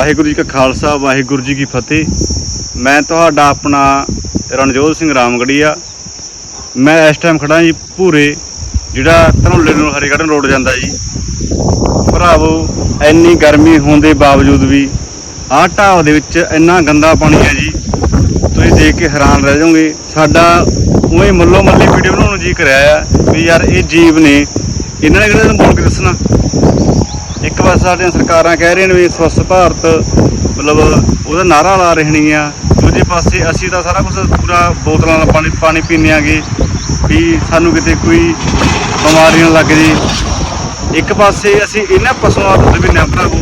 ਵਾਹਿਗੁਰੂ ਜੀ ਕਾ ਖਾਲਸਾ, ਵਾਹਿਗੁਰੂ ਜੀ ਕੀ ਫਤਿਹ। ਮੈਂ ਤੁਹਾਡਾ ਆਪਣਾ ਰਣਜੋਤ ਸਿੰਘ ਰਾਮਗੜੀਆ। ਮੈਂ ਇਸ ਟਾਈਮ ਖੜਾ ਜੀ ਭੂਰੇ, ਜਿਹੜਾ ਧਨੌਲੇ ਨੂੰ ਹਰੀਗੜ੍ਹ ਰੋਡ ਜਾਂਦਾ ਜੀ। ਭਰਾਵੋ, ਇੰਨੀ ਗਰਮੀ ਹੋਣ ਦੇ ਬਾਵਜੂਦ ਵੀ ਆਹ ਢਾਬ ਦੇ ਵਿੱਚ ਇੰਨਾ ਗੰਦਾ ਪਾਣੀ ਹੈ ਜੀ। ਤੁਸੀਂ ਦੇਖ ਕੇ ਹੈਰਾਨ ਰਹਿ ਜਾਓਗੇ। ਸਾਡਾ ਉਵੇਂ ਮੱਲੋ ਮੱਲੀ ਵੀਡੀਓ ਬਣਾਉਣ ਨੂੰ ਜੀ ਕਰਿਆ ਆ ਵੀ ਯਾਰ ਇਹ ਜੀਵ ਨੇ, ਇਹਨਾਂ ਨੇ ਕਿਹੜਾ ਨੂੰ ਬੋਲ ਕੇ ਦੱਸਣਾ? ਸਾਡੀਆਂ ਸਰਕਾਰਾਂ ਕਹਿ ਰਹੀਆਂ ਨੇ ਵੀ ਸਵੱਛ ਭਾਰਤ, ਮਤਲਬ ਉਹਦਾ ਨਾਰਾ ਲਾ ਰਹਿਣੀ ਆ। ਦੂਜੇ ਪਾਸੇ ਅਸੀਂ ਤਾਂ ਸਾਰਾ ਕੁਝ ਪੂਰਾ ਬੋਤਲਾਂ ਦਾ ਪਾਣੀ ਪਾਣੀ ਪੀਂਦੇ ਆਂਗੇ ਵੀ ਸਾਨੂੰ ਕਿਤੇ ਕੋਈ ਬਿਮਾਰੀ ਨਾ ਲੱਗ ਜੇ ਇੱਕ ਪਾਸੇ ਅਸੀਂ ਇਹਨਾਂ ਪਸ਼ੂਆਂ ਦਾ ਦੁੱਧ ਪੀਂਦੇ ਹਾਂ ਭਰਾਵੋ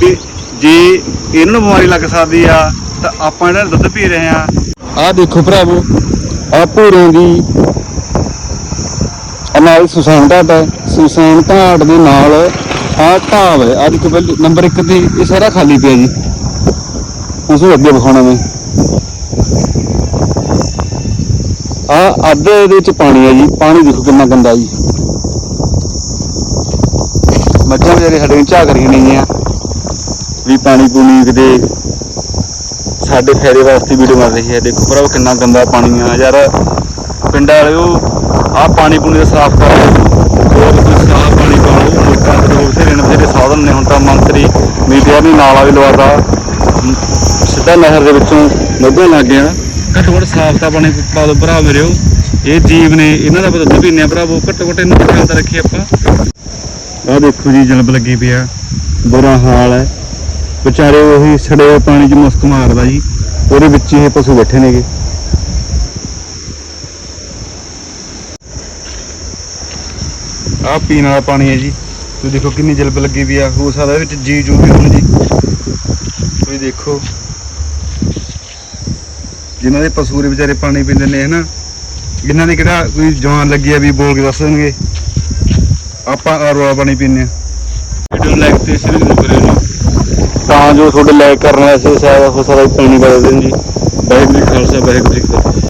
ਵੀ ਜੇ ਇਹਨਾਂ ਨੂੰ ਬਿਮਾਰੀ ਲੱਗ ਸਕਦੀ ਆ, ਤਾਂ ਆਪਾਂ ਇਹਨਾਂ ਦਾ ਦੁੱਧ ਪੀ ਰਹੇ ਆ। ਆਹ ਦੇਖੋ ਭਰਾਵੋ, ਆਹ ਭੂਰਿਆਂ ਦੀ ਨਾਲ ਸੁਸਾਨ ਘਾਟ ਹੈ, ਸੁਸਾਨ ਘਾਟ ਦੇ ਨਾਲ ਆਹ ਢਾਬ ਹੈ। ਆਹ ਦੇਖੋ ਪਹਿਲੇ ਨੰਬਰ 1 ਤੇ ਇਹ ਸਾਰਾ ਖਾਲੀ ਪਿਆ ਜੀ। ਉਸ ਨੂੰ ਅੱਗੇ ਵਿਖਾਉਣਾ ਮੈਂ ਆਹ ਅੱਧੇ ਇਹਦੇ ਵਿੱਚ ਪਾਣੀ ਹੈ ਜੀ। ਪਾਣੀ ਦੇਖੋ ਕਿੰਨਾ ਗੰਦਾ ਜੀ। ਮੱਝਾਂ ਵਿਚਾਰੇ ਸਾਡੇ ਨੂੰ ਝਾਕ ਰਹੀਆਂ ਆ। ਵੀ ਪਾਣੀ ਪੂਣੀ ਕਿਤੇ ਸਾਡੇ ਫਾਇਦੇ ਵਾਸਤੇ ਵੀਡੀਓ ਬਣ ਰਹੀ ਹੈ। ਦੇਖੋ ਭਰਾ ਕਿੰਨਾ ਗੰਦਾ ਪਾਣੀ ਆ। ਯਾਰ ਪਿੰਡਾਂ ਵਾਲਿਓ ਆਹ ਪਾਣੀ ਪੂਣੀ ਦਾ ਸਾਫ਼ ਕਰੋ। ਹੋਰ ਕੋਈ ਸਾਫ਼ ਪਾਣੀ ਪਾਓ ਲੋਕਾਂ ਦੇ ਬਥੇਰੇ ਨੇ, ਬਥੇਰੇ ਸਾਧਨ ਨੇ। ਹੁਣ ਤਾਂ ਮੰਤਰੀ ਮੀਡੀਆ ਨੇ ਨਾਲਾ ਵੀ ਲਵਾਤਾ ਸਿੱਧਾ ਨਹਿਰ ਦੇ ਵਿੱਚੋਂ ਨੱਗਣ ਲੱਗ ਗਿਆ ਘੱਟੋ ਘੱਟ ਸਾਫ਼ ਤਾਂ ਪਾਣੀ ਪਾ ਦਿਓ ਭਰਾ ਮੇਰਿਓ ਇਹ ਜੀਵ ਨੇ, ਇਹਨਾਂ ਦਾ ਦੁੱਧ ਪੀਂਦੇ ਆ ਭਰਾਵੋ ਘੱਟੋ ਘੱਟ ਇਹਨਾਂ ਦਾ ਖਿਆਲ ਤਾਂ ਰੱਖੀਏ ਆਪਾਂ? ਆਹ ਦੇਖੋ ਜੀ, ਜਲਬ ਲੱਗੀ ਪਿਆ ਬੁਰਾ ਹਾਲ ਹੈ। ਵਿਚਾਰੇ ਉਹੀ ਸੜੇ ਪਾਣੀ 'ਚ ਮੁਸਕ ਮਾਰਦਾ ਜੀ। ਉਹਦੇ ਵਿੱਚ ਇਹ ਪਸ਼ੂ ਬੈਠੇ ਨੇਗੇ। ਆਹ ਪੀਣ ਵਾਲਾ ਪਾਣੀ ਹੈ ਜੀ। ਤੁਸੀਂ ਦੇਖੋ ਕਿੰਨੀ ਜਲਬ ਲੱਗੀ ਵੀ ਆ। ਹੋ ਸਕਦਾ ਵਿੱਚ ਜੀ ਜੂ ਵੀ ਹੋਣ ਜੀ। ਤੁਸੀਂ ਦੇਖੋ। ਜਿਨ੍ਹਾਂ ਦੇ ਪਸ਼ੂ ਦੇ ਵਿਚਾਰੇ ਪਾਣੀ ਪੀਂਦੇ ਨੇ, ਹਨਾ। ਇਹਨਾਂ ਨੇ ਕਿਹੜਾ ਕੋਈ ਜਵਾਨ ਲੱਗੀ ਆ ਵੀ ਬੋਲ ਕੇ ਦੱਸ ਦੇਣਗੇ। ਆਪਾਂ ਆਹ ਪਾਣੀ ਪੀਂਦੇ ਆ। ਵੀਡੀਓ ਲਾਈਕ ਤੇ ਸ਼ੇਅਰ ਜ਼ਰੂਰ ਕਰਿਓ ਜੀ। ਤਾਂ ਜੋ ਤੁਹਾਡੇ ਲਾਈਕ ਕਰਨ ਵਾਸਤੇ ਸ਼ਾਇਦ ਹੋ ਸਕਦਾ ਪਾਣੀ ਬਦਲ ਦੇਣ ਜੀ। ਵਾਹਿਗੁਰੂ ਜੀ ਖਾਲਸਾ, ਵਾਹਿਗੁਰੂ ਜੀ ਕੀ ਫਤਿਹ।